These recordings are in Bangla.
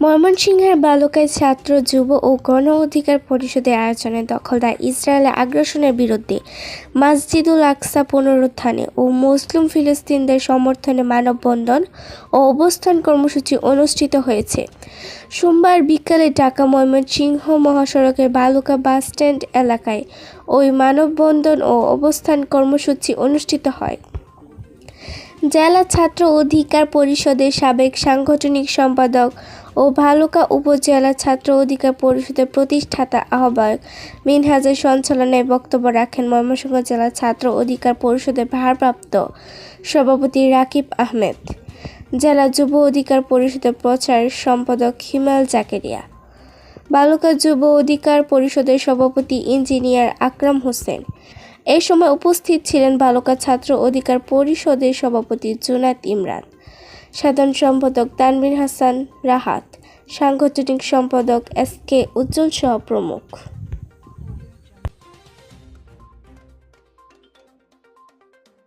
ময়মনসিংহের বালুকায় ছাত্র, যুব ও গণ অধিকার পরিষদের আয়োজনে দখলদার ইসরায়েলের আগ্রাসনের বিরুদ্ধে মাসজিদুল আকসা পুনরুত্থানে ও মুসলিম ফিলিস্তিনদের সমর্থনে মানববন্ধন ও অবস্থান কর্মসূচি অনুষ্ঠিত হয়েছে। সোমবার বিকালে ঢাকা ময়মনসিংহ মহাসড়কের বালুকা বাসস্ট্যান্ড এলাকায় ওই মানববন্ধন ও অবস্থান কর্মসূচি অনুষ্ঠিত হয়। জেলা ছাত্র অধিকার পরিষদের সাবেক সাংগঠনিক সম্পাদক ও ভালুকা উপজেলা ছাত্র অধিকার পরিষদের প্রতিষ্ঠাতা আহ্বায়ক মিনহাজের সঞ্চালনায় বক্তব্য রাখেন ময়মনসিংহ জেলা ছাত্র অধিকার পরিষদের ভারপ্রাপ্ত সভাপতি রাকিব আহমেদ। জেলা যুব অধিকার পরিষদের প্রচার সম্পাদক হিমাল জাকেরিয়া। বালুকা যুব অধিকার পরিষদের সভাপতি ইঞ্জিনিয়ার আকরাম হোসেন। এই সময় উপস্থিত ছিলেন বালুকা ছাত্র অধিকার পরিষদের সভাপতি জুনাত ইমরান সাধারণ সম্পাদক তানভীর হাসান রাহাত সাংগঠনিক সম্পাদক এস কে উজ্জ্বল সহ প্রমুখ।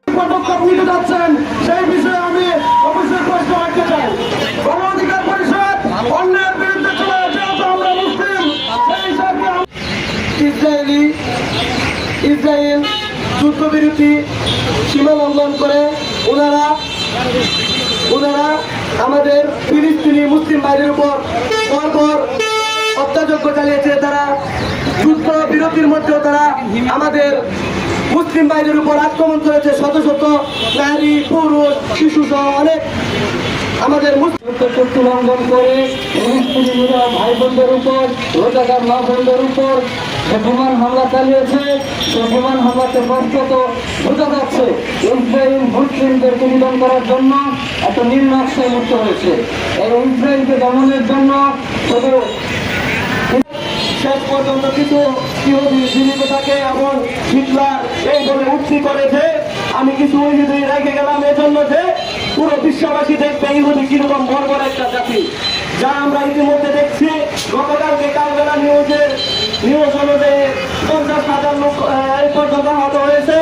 পদক্ষেপ নিতে যাচ্ছেন সেই বিষয়ে আমি অবশ্যই প্রশ্ন রাখতে চাই। অধিকার পরিষদ অন্যের বিরুদ্ধে চলে আমরা মুসলিম সেই হিসাবে ইসরায়েলি ইসরায়েল যুদ্ধবিরতি সীমা লঙ্ঘন করে, ওনারা ওনারা আমাদের ফিলিস্তিনি মুসলিম ভাইদের উপর পরপর অত্যাচার চালিয়েছে। তারা যুদ্ধ বিরতির মধ্যেও তারা আমাদের মুসলিম ভাইদের উপর আক্রমণ করেছে। শত শত নারী, পুরুষ, শিশু সহ অনেক আমাদের মুসলিম লঙ্ঘন করে ভাই বোনদের উপর রোজাগার মা বোনদের উপর বিমান হামলা চালিয়েছে সে বিমান হামলাতে স্পষ্টত বোঝা যাচ্ছে ইসরায়েল মুসলিমদেরকে নিধন করার জন্য এত নির্নকশায় মুক্ত হয়েছে। এই ইসরায়েলকে দমনের জন্য শুধু শেষ পর্যন্ত কিছু জীবিত থাকে এবং হিটলার এই বলে উক্তি করে যে আমি কিছু ইহুদি রেখে গেলাম, এজন্য যে পুরো বিশ্ববাসী দেখবে ইহুদি কীরকম বর্বর একটা জাতি। যা আমরা ইতিমধ্যে দেখছি, গতকালকে কালবেলা নিউজের নিউজ অনুযায়ী পঞ্চাশ হাজার লোক এই পর্যন্ত আহত হয়েছে।